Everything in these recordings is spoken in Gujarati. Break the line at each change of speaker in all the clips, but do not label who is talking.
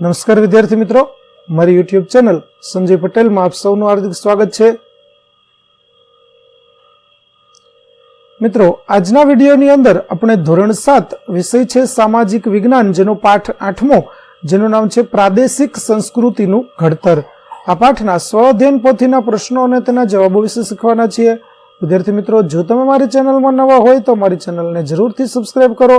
નમસ્કાર વિદ્યાર્થી મિત્રો. મારી યુટ્યુબ ચેનલ સંજય પટેલમાં આપ સૌનું હાર્દિક સ્વાગત છે. મિત્રો, આજના વિડીયોની અંદર આપણે ધોરણ સાત વિષય છે સામાજિક વિજ્ઞાન, જેનો પાઠ આઠમો, જેનું નામ છે પ્રાદેશિક સંસ્કૃતિનું ઘડતર. આ પાઠના સ્વ અધ્યયન પોથીના પ્રશ્નો અને તેના જવાબો વિશે શીખવાના છીએ. વિદ્યાર્થી મિત્રો, જો તમે મારી ચેનલમાં નવા હોય તો મારી ચેનલને જરૂરથી સબસ્ક્રાઇબ કરો.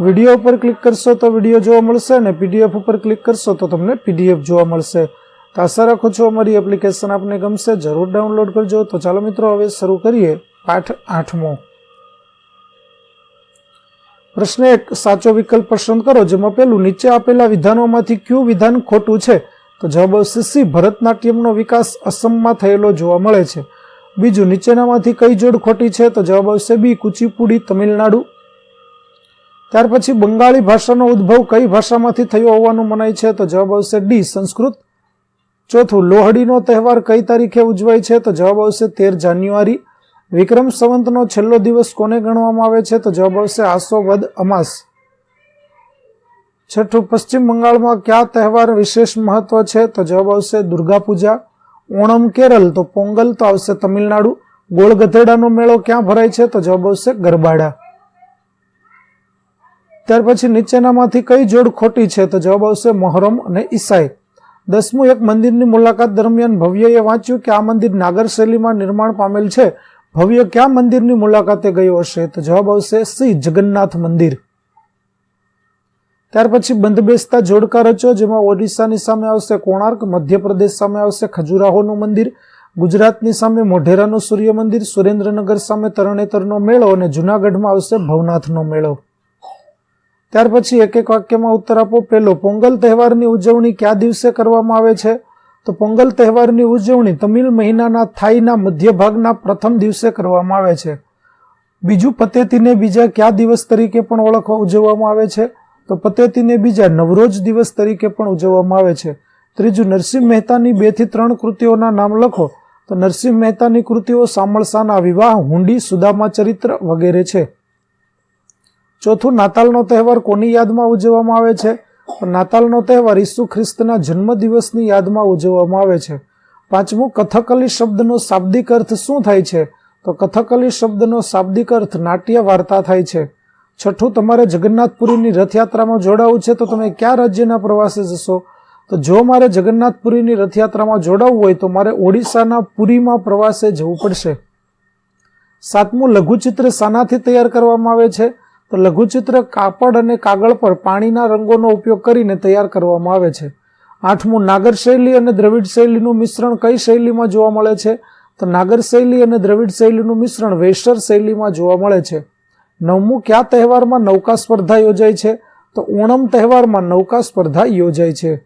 વીડિયો ઉપર ક્લિક કરશો તો વીડિયો જોવા મળશે અને પીડીએફ ઉપર ક્લિક કરશો તો તમને પીડીએફ જોવા મળશે. તો આશા રાખું છું અમારી એપ્લિકેશન આપને ગમશે, જરૂર ડાઉનલોડ કરજો. તો ચાલો મિત્રો, હવે શરૂ કરીએ પાઠ આઠમો. પ્રશ્ન એક, સાચો વિકલ્પ પસંદ કરો, જેમાં પેલું નીચે આપેલા વિધાનોમાંથી કયું વિધાન ખોટું છે? તો જવાબ આવશે સી, ભરતનાટ્યમનો વિકાસ અસમમાં થયેલો જોવા મળે છે. બીજું, નીચેનામાંથી કઈ જોડ ખોટી છે? તો જવાબ આવશે બી, કુચીપુડી, તમિલનાડુ. ત્યાર પછી બંગાળી ભાષાનો ઉદ્ભવ કઈ ભાષામાંથી થયો હોવાનું મનાય છે? તો જવાબ આવશે ડી, સંસ્કૃત. ચોથું, લોહડીનો તહેવાર કઈ તારીખે ઉજવાય છે? તો જવાબ આવશે તેર જાન્યુઆરી. વિક્રમ સંવંતનો છેલ્લો દિવસ કોને ગણવામાં આવે છે? તો જવાબ આવશે આસો વદ અમાસ. છઠ્ઠું, પશ્ચિમ બંગાળમાં કયા તહેવાર વિશેષ મહત્વ છે? તો જવાબ આવશે દુર્ગા પૂજા ઓણમ કેરળ તો પોંગલ તો આવશે તમિલનાડુ. ગોળગધેડાનો મેળો ક્યાં ભરાય છે? તો જવાબ આવશે ગરબાડા. ત્યાર પછી નીચેનામાંથી કઈ જોડ ખોટી છે તો જવાબ આવશે મોહરમ અને ઈસાઈ. દસમું, એક મંદિરની મુલાકાત દરમિયાન ભવ્યએ વાંચ્યું કે આ મંદિર નાગર શૈલીમાં નિર્માણ પામેલ છે. ભવ્ય કયા મંદિરની મુલાકાતે ગયો હશે તો જવાબ આવશે શ્રી જગન્નાથ મંદિર. ત્યાર પછી બંધ બેસતા જોડકા રચો, જેમાં ઓડિશાની સામે આવશે કોણાર્ક, મધ્યપ્રદેશ સામે આવશે ખજુરાહોનું મંદિર, ગુજરાતની સામે મોઢેરાનું સૂર્ય મંદિર સુરેન્દ્રનગર સામે તરણેતરનો મેળો અને જુનાગઢમાં આવશે ભવનાથનો મેળો. ત્યાર પછી એક એક વાક્યમાં ઉત્તર આપો. પહેલો, પોંગલ તહેવારની ઉજવણી કયા દિવસે કરવામાં આવે છે? તો પોંગલ તહેવારની ઉજવણી તમિલ મહિનાના થાઈના મધ્ય ભાગના પ્રથમ દિવસે કરવામાં આવે છે. બીજું, પતેતીને બીજા કયા દિવસ તરીકે પણ ઓળખવા ઉજવવામાં આવે છે? તો પતેતીને બીજા નવરોજ દિવસ તરીકે પણ ઉજવવામાં આવે છે. ત્રીજું, નરસિંહ મહેતાની બેથી ત્રણ કૃતિઓના નામ લખો. તો નરસિંહ મહેતાની કૃતિઓ સામળસાના વિવાહ, હુંડી, સુદામા ચરિત્ર વગેરે છે. ચોથું નાતાલનો તહેવાર કોની યાદમાં ઉજવવામાં આવે છે? નાતાલનો તહેવાર ઈસુ ખ્રિસ્તના જન્મદિવસની યાદમાં ઉજવવામાં આવે છે. પાંચમું, કથકલી શબ્દનો શાબ્દિક અર્થ શું થાય છે? તો કથકલી શબ્દનો શાબ્દિક અર્થ નાટ્ય વાર્તા થાય છે. છઠ્ઠું, તમારે જગન્નાથપુરીની રથયાત્રામાં જોડાવું છે તો તમે કયા રાજ્યના પ્રવાસે જશો? તો જો મારે જગન્નાથપુરીની રથયાત્રામાં જોડાવવું હોય તો મારે ઓડિશાના પુરીમાં પ્રવાસે જવું પડશે. સાતમું, લઘુચિત્ર શાનાથી તૈયાર કરવામાં આવે છે. તો લઘુચિત્ર કાપડ અને કાગળ પર પાણીના રંગોનો ઉપયોગ કરીને તૈયાર કરવામાં આવે છે. આઠમું, નાગર શૈલી અને દ્રવિડ શૈલીનું મિશ્રણ કઈ શૈલીમાં જોવા મળે છે? તો નાગર શૈલી અને દ્રવિડ શૈલીનું મિશ્રણ વેસ્ટર શૈલીમાં જોવા મળે છે. નવમું, કયા તહેવારમાં નૌકા સ્પર્ધા યોજાય છે? તો ઓણમ તહેવારમાં નૌકા સ્પર્ધા યોજાય છે.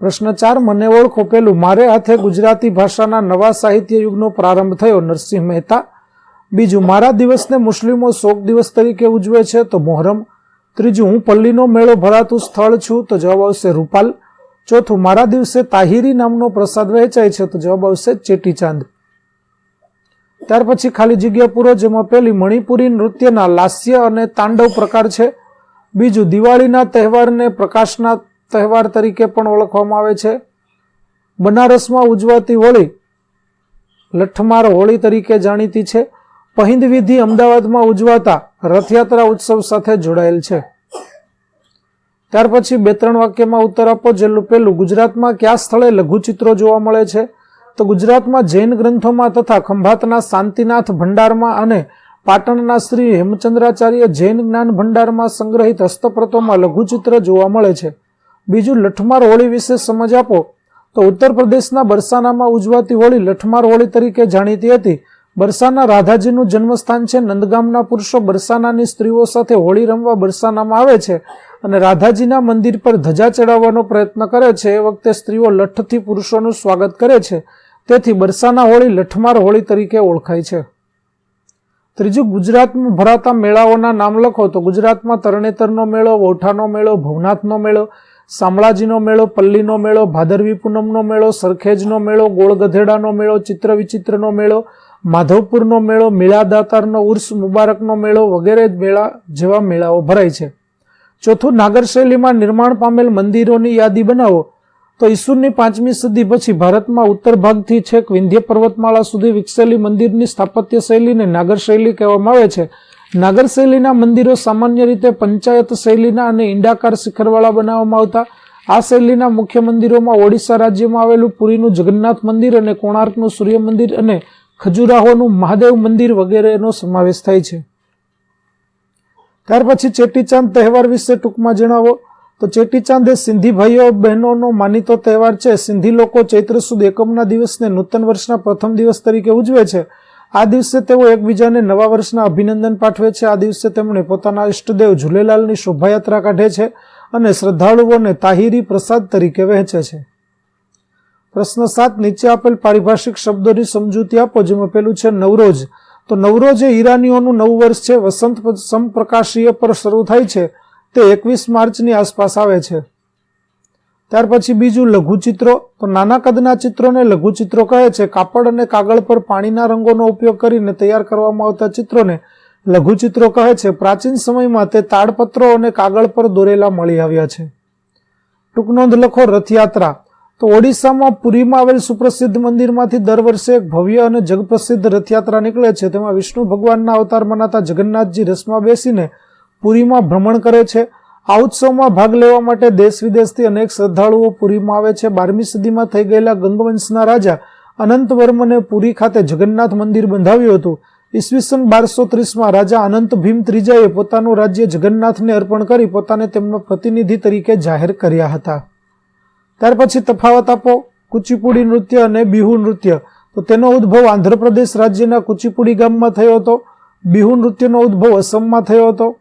પ્રશ્ન ચાર, મને ઓળખો. પેલું, મારે હાથે ગુજરાતી ભાષાના નવા સાહિત્ય યુગનો પ્રારંભ થયો. નરસિંહ મહેતા બીજું, મારા દિવસને મુસ્લિમો શોક દિવસ તરીકે ઉજવે છે, તો મોહરમ. ત્રીજું, હું પલ્લીનો મેળો ભરાતું સ્થળ છું, તો જવાબ આવશે રૂપાલ. ચોથું, મારા દિવસે તાહિરી નામનો પ્રસાદ વહેંચાય છે, તો જવાબ આવશે ચેટીચાંદ. ત્યાર પછી ખાલી જગ્યા પૂરો, જેમાં પહેલી મણિપુરી નૃત્યના લાસ્ય અને તાંડવ પ્રકાર છે. બીજું, દિવાળીના તહેવારને પ્રકાશના તહેવાર તરીકે પણ ઓળખવામાં આવે છે. બનારસમાં ઉજવાતી હોળી લઠમાર હોળી તરીકે જાણીતી છે. પહિંદ વિધિ અમદાવાદમાં ઉજવાતા રથયાત્રા ઉત્સવ સાથે જોડાયેલ છે. ત્યાર પછી બે ત્રણ વાક્યમાં ઉત્તર આપો જેલું પહેલું ગુજરાતમાં કયા સ્થળે લઘુચિત્રો જોવા મળે છે? તો ગુજરાતમાં જૈન ગ્રંથોમાં તથા ખંભાતના શાંતિનાથ ભંડારમાં અને પાટણના શ્રી હેમચંદ્રાચાર્ય જૈન જ્ઞાન ભંડારમાં સંગ્રહિત હસ્તપ્રતોમાં લઘુચિત્ર જોવા મળે છે. બીજું, લઠમાર હોળી વિશે સમજ આપો. તો ઉત્તર પ્રદેશના બરસાનામાં ઉજવાતી હોળી લઠમાર હોળી તરીકે જાણીતી હતી. બરસાના રાધાજીનું જન્મસ્થાન છે. નંદગામના પુરુષો બરસાનાની સ્ત્રીઓ સાથે હોળી રમવા બરસાનામાં આવે છે અને રાધાજીના મંદિર પર ધજા ચડાવવાનો પ્રયત્ન કરે છે. એ વખતે સ્ત્રીઓ લઠ્ઠથી પુરુષોનું સ્વાગત કરે છે. તેથી બરસાના હોળી લઠમાર હોળી તરીકે ઓળખાય છે. ત્રીજું, ગુજરાતમાં ભરાતા મેળાઓના નામ લખો તો ગુજરાતમાં તરણેતરનો મેળો, વૌઠાનો મેળો, ભવનાથનો મેળો, શામળાજીનો મેળો, પલ્લીનો મેળો, ભાદરવી પૂનમનો મેળો, સરખેજનો મેળો, ગોળગધેડાનો મેળો ચિત્ર વિચિત્રનો મેળો માધવપુરનો મેળો, મેળાદાતારનો ઉર્સ, મુબારકનો મેળો વગેરે મેળા જેવા મેળાઓ ભરાય છે. ચોથું, નાગર શૈલીમાં નિર્માણ પામેલ મંદિરોની યાદી બનાવો. તો ઈસુરની પાંચમી સદી પછી ભારતમાં ઉત્તર ભાગથી છેક વિંધ્ય પર્વતમાળા સુધી વિકસેલી મંદિરની સ્થાપત્ય શૈલીને નાગર શૈલી કહેવામાં આવે છે. નાગર શૈલીના મંદિરો સામાન્ય રીતે પંચાયત શૈલીના અને ઈંડાકાર શિખરવાળા બનાવવામાં આવતા. આ શૈલીના મુખ્ય મંદિરોમાં ઓડિશા રાજ્યમાં આવેલું પુરીનું જગન્નાથ મંદિર અને કોણાર્કનું સૂર્ય મંદિર અને ખજુરાહોનું મહાદેવ મંદિર વગેરેનો સમાવેશ થાય છે. ત્યાર પછી ચેટીચાંદ તહેવાર વિશે ટૂંકમાં જણાવો. તો ચેટીચાંદ એ સિંધી ભાઈઓ બહેનોનો માનીતો તહેવાર છે. સિંધી લોકો ચૈત્ર સુદ એકમના દિવસને નૂતન વર્ષના પ્રથમ દિવસ તરીકે ઉજવે છે. આ દિવસે તેઓ એકબીજાને નવા વર્ષના અભિનંદન પાઠવે છે. આ દિવસે તેમણે પોતાના ઇષ્ટદેવ ઝૂલેલાલની શોભાયાત્રા કાઢે છે અને શ્રદ્ધાળુઓને તાહિરી પ્રસાદ તરીકે વહેંચે છે. પ્રશ્ન સાત, નીચે આપેલ પારિભાષિક શબ્દોની સમજૂતી આપો, જેમાં પેલું છે નવરોજ. તો નવરોજ એ ઈરાનીઓનું નવું વર્ષ છે, વસંત સમપ્રકાશીય પર શરૂ થાય છે, તે એકવીસ માર્ચની આસપાસ આવે છે. ત્યાર પછી બીજું લઘુચિત્રો, તો નાના કદના ચિત્રોને લઘુચિત્રો કહે છે, કાપડ અને કાગળ પર પાણીના રંગોનો ઉપયોગ કરીને તૈયાર કરવામાં આવતા ચિત્રોને લઘુચિત્રો કહે છે. પ્રાચીન સમયમાં તે તાડપત્રો અને કાગળ પર દોરેલા મળી આવ્યા છે. ટૂંક નોંધ લખો, રથયાત્રા. તો ઓડિશામાં પુરીમાં આવેલ સુપ્રસિદ્ધ મંદિરમાંથી દર વર્ષે એક ભવ્ય અને જગપ્રસિદ્ધ રથયાત્રા નીકળે છે. તેમાં વિષ્ણુ ભગવાનના અવતાર મનાતા જગન્નાથજી રસમાં બેસીને પુરીમાં ભ્રમણ કરે છે. આ ઉત્સવમાં ભાગ લેવા માટે દેશ વિદેશથી અનેક શ્રદ્ધાળુઓ પુરીમાં આવે છે. બારમી સદીમાં થઈ ગયેલા ગંગવંશના રાજા અનંતવર્મને પુરી ખાતે જગન્નાથ મંદિર બંધાવ્યું હતું. ઈસવીસન બારસો ત્રીસમાં રાજા અનંત ભીમ ત્રીજાએ પોતાનું રાજ્ય જગન્નાથને અર્પણ કરી પોતાને તેમના પ્રતિનિધિ તરીકે જાહેર કર્યા હતા. ત્યાર પછી તફાવત આપો, કુચીપુડી નૃત્ય અને બિહુ નૃત્ય. તો તેનો ઉદ્ભવ આંધ્રપ્રદેશ રાજ્યના કુચીપુડી ગામમાં થયો હતો. બિહુ નૃત્યનો ઉદ્ભવ અસમમાં થયો હતો.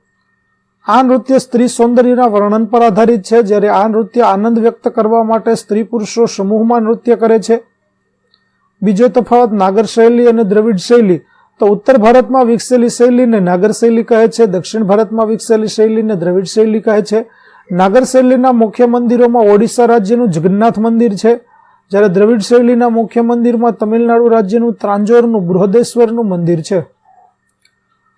આ નૃત્ય સ્ત્રી સૌંદર્યના વર્ણન પર આધારિત છે, જ્યારે આ નૃત્ય આનંદ વ્યક્ત કરવા માટે સ્ત્રી પુરુષો સમૂહમાં નૃત્ય કરે છે. બીજો તફાવત નાગર શૈલી અને દ્રવિડ શૈલી. તો ઉત્તર ભારતમાં વિકસેલી શૈલીને નાગર શૈલી કહે છે, દક્ષિણ ભારતમાં વિકસેલી શૈલીને દ્રવિડ શૈલી કહે છે. નાગર શૈલીના મુખ્ય મંદિરોમાં ઓડિશા રાજ્યનું જગન્નાથ મંદિર છે. જ્યારે દ્રવિડ શૈલીના મુખ્ય મંદિરમાં તમિલનાડુ રાજ્યનું ત્રાંજોરનું બૃહદેશ્વરનું મંદિર છે.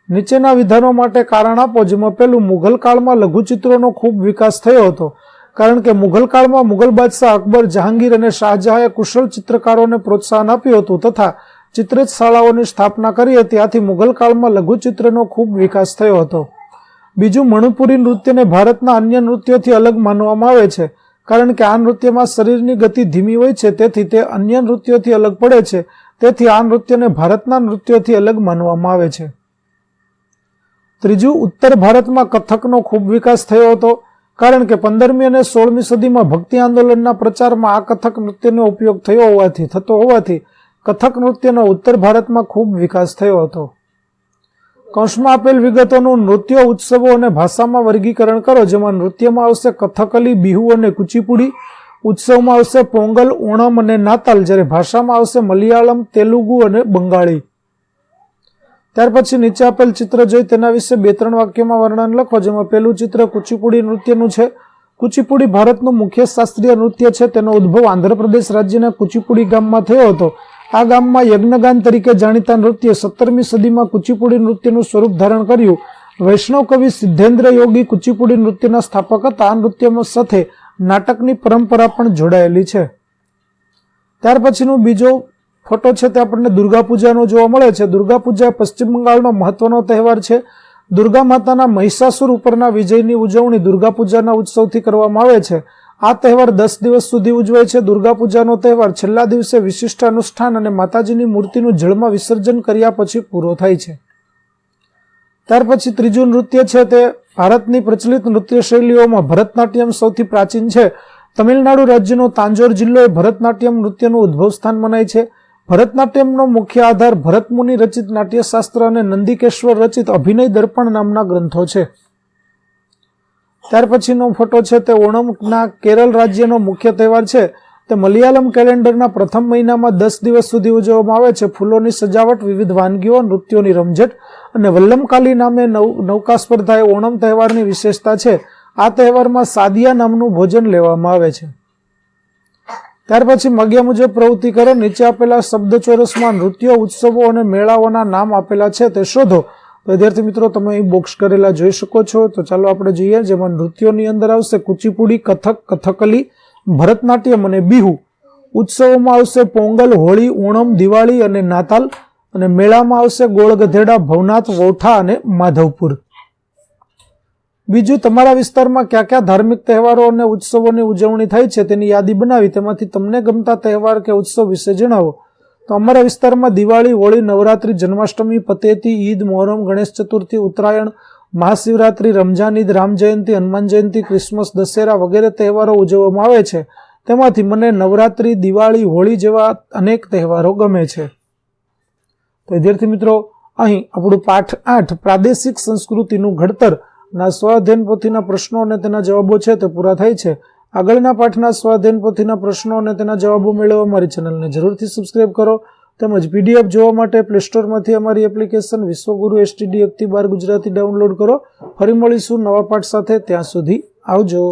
નીચેના વિધાનો માટે કારણ આપો, જેમાં પહેલું મુઘલ કાળમાં લઘુચિત્રોનો ખૂબ વિકાસ થયો હતો. કારણ કે મુઘલ કાળમાં મુઘલ બાદશાહ અકબર, જહાંગીર અને શાહજહાંએ કુશળ ચિત્રકારોને પ્રોત્સાહન આપ્યું હતું તથા ચિત્રશાળાઓની સ્થાપના કરી હતી. આથી મુઘલ કાળમાં લઘુચિત્રનો ખૂબ વિકાસ થયો હતો. બીજું મણિપુરી નૃત્યને ભારતના અન્ય નૃત્યોથી અલગ માનવામાં આવે છે, કારણ કે આ નૃત્યમાં શરીરની ગતિ ધીમી હોય છે, તેથી તે અન્ય નૃત્યોથી અલગ પડે છે, તેથી આ નૃત્યને ભારતના નૃત્યોથી અલગ માનવામાં આવે છે. ત્રીજું, ઉત્તર ભારતમાં કથકનો ખૂબ વિકાસ થયો હતો, કારણ કે પંદરમી અને સોળમી સદીમાં ભક્તિ આંદોલનના પ્રચારમાં આ કથક નૃત્યનો ઉપયોગ થયો હોવાથી, થતો હોવાથી કથક નૃત્યનો ઉત્તર ભારતમાં ખૂબ વિકાસ થયો હતો. કૌંસમાં આપેલ વિગતોનું નૃત્ય, ઉત્સવો અને ભાષામાં વર્ગીકરણ કરો, જેમાં નૃત્યમાં આવશે કથકલી, બિહુ અને કુચીપુડી. ઉત્સવમાં આવશે પોંગલ, ઓણમ અને નાતાલ, જ્યારે ભાષામાં આવશે મલયાલમ, તેલુગુ અને બંગાળી. ત્યાર પછી નીચે આપેલ ચિત્ર જોઈ, તેના વિશે બે ત્રણ વાક્યમાં વર્ણન લખો, જેમાં પહેલું ચિત્ર કુચીપુડી નૃત્યનું છે. કુચીપુડી ભારતનું મુખ્ય શાસ્ત્રીય નૃત્ય છે. તેનો ઉદ્ભવ આંધ્રપ્રદેશ રાજ્યના કુચીપુડી ગામમાં થયો હતો. આ ગામમાં યજ્ઞગાન તરીકે જાણીતા નૃત્ય સત્તરમી સદીમાં કુચીપુડી નૃત્યનું સ્વરૂપ ધારણ કર્યું. વૈષ્ણવ કવિ સિદ્ધેન્દ્ર યોગી કુચીપુડી નૃત્યના સ્થાપક હતા. આ નૃત્યમાં સાથે નાટકની પરંપરા પણ જોડાયેલી છે. ત્યાર પછીનું બીજો ફોટો છે તે આપણને દુર્ગા પૂજાનો જોવા મળે છે. દુર્ગા પૂજા પશ્ચિમ બંગાળનો મહત્વનો તહેવાર છે. દુર્ગા માતાના મહિષાસુર ઉપરના વિજયની ઉજવણી દુર્ગા પૂજાના ઉત્સવથી કરવામાં આવે છે. આ તહેવાર દસ દિવસ સુધી ઉજવાય છે. દુર્ગા પૂજાનો તહેવાર છેલ્લા દિવસે વિશિષ્ટ અનુષ્ઠાન અને માતાજીની મૂર્તિનું જળમાં વિસર્જન કર્યા પછી પૂરો થાય છે. ત્યાર પછી ત્રીજું નૃત્ય છે તે ભારતની પ્રચલિત નૃત્ય શૈલીઓમાં ભરતનાટ્યમ સૌથી પ્રાચીન છે. તમિલનાડુ રાજ્યનો તાંજોર જિલ્લો એ ભરતનાટ્યમ નૃત્યનું ઉદ્ભવ સ્થાન મનાય છે. ભરતનાટ્યમનો મુખ્ય આધાર ભરતમુનિ રચિત નાટ્યશાસ્ત્ર અને નંદિકેશ્વર રચિત અભિનય દર્પણ નામના ગ્રંથો છે. ત્યાર પછીનો ફોટો છે તે ઓણમના કેરળ રાજ્યનો મુખ્ય તહેવાર છે. તે મલયાલમ કેલેન્ડરના પ્રથમ મહિનામાં દસ દિવસ સુધી ઉજવવામાં આવે છે. ફૂલોની સજાવટ, વિવિધ વાનગીઓ, નૃત્યોની રમઝટ અને વલ્લમકાલી નામે નવ, નૌકા સ્પર્ધા એ ઓણમ તહેવારની વિશેષતા છે. આ તહેવારમાં સાદિયા નામનું ભોજન લેવામાં આવે છે. ત્યાર પછી માગ્યા મુજબ પ્રવૃત્તિ કરો. નીચે આપેલા શબ્દ ચોરસમાં નૃત્યો, ઉત્સવો અને મેળાઓના નામ આપેલા છે. તે શોધો. વિદ્યાર્થી મિત્રો, તમે અહીં બોક્સ કરેલા જોઈ શકો છો. તો ચાલો આપણે જોઈએ, જેમાં નૃત્યોની અંદર આવશે કુચીપુડી, કથક, કથકલી, ભરતનાટ્યમ અને બિહુ. ઉત્સવોમાં આવશે પોંગલ, હોળી, ઓણમ, દિવાળી અને નાતાલ. અને મેળામાં આવશે ગોળ ગધેડા ભવનાથ, વૌઠા અને માધવપુર. બીજું, તમારા વિસ્તારમાં કયા કયા ધાર્મિક તહેવારો અને ઉત્સવોની ઉજવણી થાય છે તેની યાદી બનાવી. તેમાંથી તમને ગમતા તહેવાર કે ઉત્સવ વિશે જણાવો. તો અમારા વિસ્તારમાં દિવાળી, હોળી, નવરાત્રી, જન્માષ્ટમી, પતેતી, ઈદ, મોહરમ, ગણેશ ચતુર્થી, ઉત્તરાયણ, મહાશિવરાત્રિ રમજાન ઈદ, રામ જયંતિ, હનુમાન જયંતિ, ક્રિસમસ, દશેરા વગેરે તહેવારો ઉજવવામાં આવે છે. તેમાંથી મને નવરાત્રિ, દિવાળી, હોળી જેવા અનેક તહેવારો ગમે છે. તો વિદ્યાર્થી મિત્રો, અહીં આપણું પાઠ આઠ પ્રાદેશિક સંસ્કૃતિનું ઘડતર, ના સ્વાધ્યન પોથીના પ્રશ્નો અને તેના જવાબો છે તે પૂરા થાય છે. આગળના પાઠના સ્વાધ્યન પોથીના પ્રશ્નો અને તેના જવાબો મેળવવા અમારી ચેનલને જરૂરથી સબસ્ક્રાઇબ કરો તેમજ પીડીએફ જોવા માટે પ્લે સ્ટોરમાંથી અમારી એપ્લિકેશન વિશ્વગુરુ એસટીડી એકથી બાર ગુજરાતી ડાઉનલોડ કરો. ફરી મળીશું નવા પાઠ સાથે. ત્યાં સુધી આવજો.